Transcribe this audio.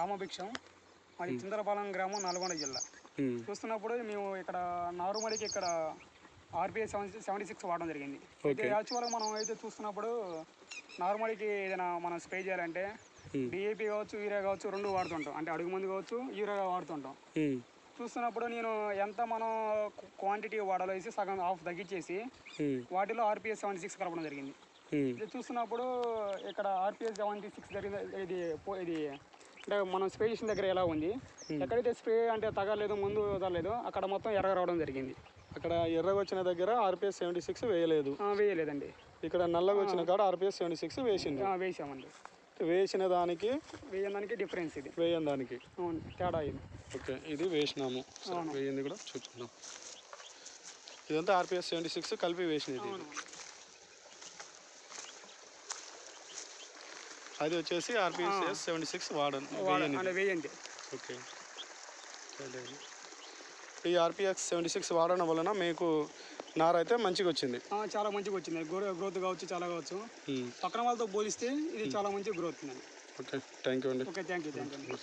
రామభిక్షం మాది చింతలపాలెం గ్రామం నల్గొండ జిల్లా. చూస్తున్నప్పుడు మేము ఇక్కడ నారుమడికి ఇక్కడ ఆర్బీఐ సెవెన్ సెవెంటీ సిక్స్ వాడడం జరిగింది. అయితే యాక్చువల్గా మనం అయితే చూస్తున్నప్పుడు నార్మల్కి ఏదైనా మనం స్ప్రే చేయాలంటే. డిఏపి కావచ్చు యూరియా కావచ్చు రెండు వాడుతుంటాం. అంటే అడుగు మంది కావచ్చు యూరియా వాడుతుంటాం. చూస్తున్నప్పుడు నేను ఎంత మనం క్వాంటిటీ వాడాలో వేసి సగం హాఫ్ తగ్గించేసి వాటిలో ఆర్పిఎస్ సెవెంటీ సిక్స్ కలపడం జరిగింది. ఇది చూస్తున్నప్పుడు ఇక్కడ ఆర్పిఎస్ సెవెంటీ సిక్స్ జరిగింది ఇది ఇది అంటే మనం స్ప్రే చేసిన దగ్గర ఎలా ఉంది? ఎక్కడైతే స్ప్రే అంటే తగలేదు ముందు తగలేదు అక్కడ మొత్తం ఎర్ర రావడం జరిగింది. అక్కడ ఎర్రగా వచ్చిన దగ్గర ఆర్పిఎస్ సెవెంటీ సిక్స్ వేయలేదు. ఆ, వేయలేదండి. ఇక్కడ నల్లగా వచ్చిన కాడ ఆర్పిఎస్ సెవెంటీ సిక్స్ వేసింది ఆ, వేసామండి. వేసిన దానికి వేయడానికి డిఫరెన్స్ ఇది. వేయని దానికి. అవును తేడా ఇది. ఓకే ఇది వేసినాము. వేయింది కూడా చూస్తున్నాం ఇదంతా ఆర్పిఎస్ సెవెంటీ సిక్స్ కలిపి వేసినది ఇది. అవును అది వచ్చేసి ఆర్పిఎస్ సెవెంటీ సిక్స్ వాడను వేయండి ఓకే. ఈ ఆర్పిఎక్స్ సెవెంటీ సిక్స్ వాడడం వలన మీకు నార అయితే మంచిగా వచ్చింది. చాలా మంచిగా వచ్చింది. గ్రో గ్రోత్ కావచ్చు చాలా కావచ్చు. పక్కన వాళ్ళతో పోలిస్తే ఇది చాలా మంచి గ్రోత్ ఓకే. థ్యాంక్ యూ అండి. Okay thank you thank you.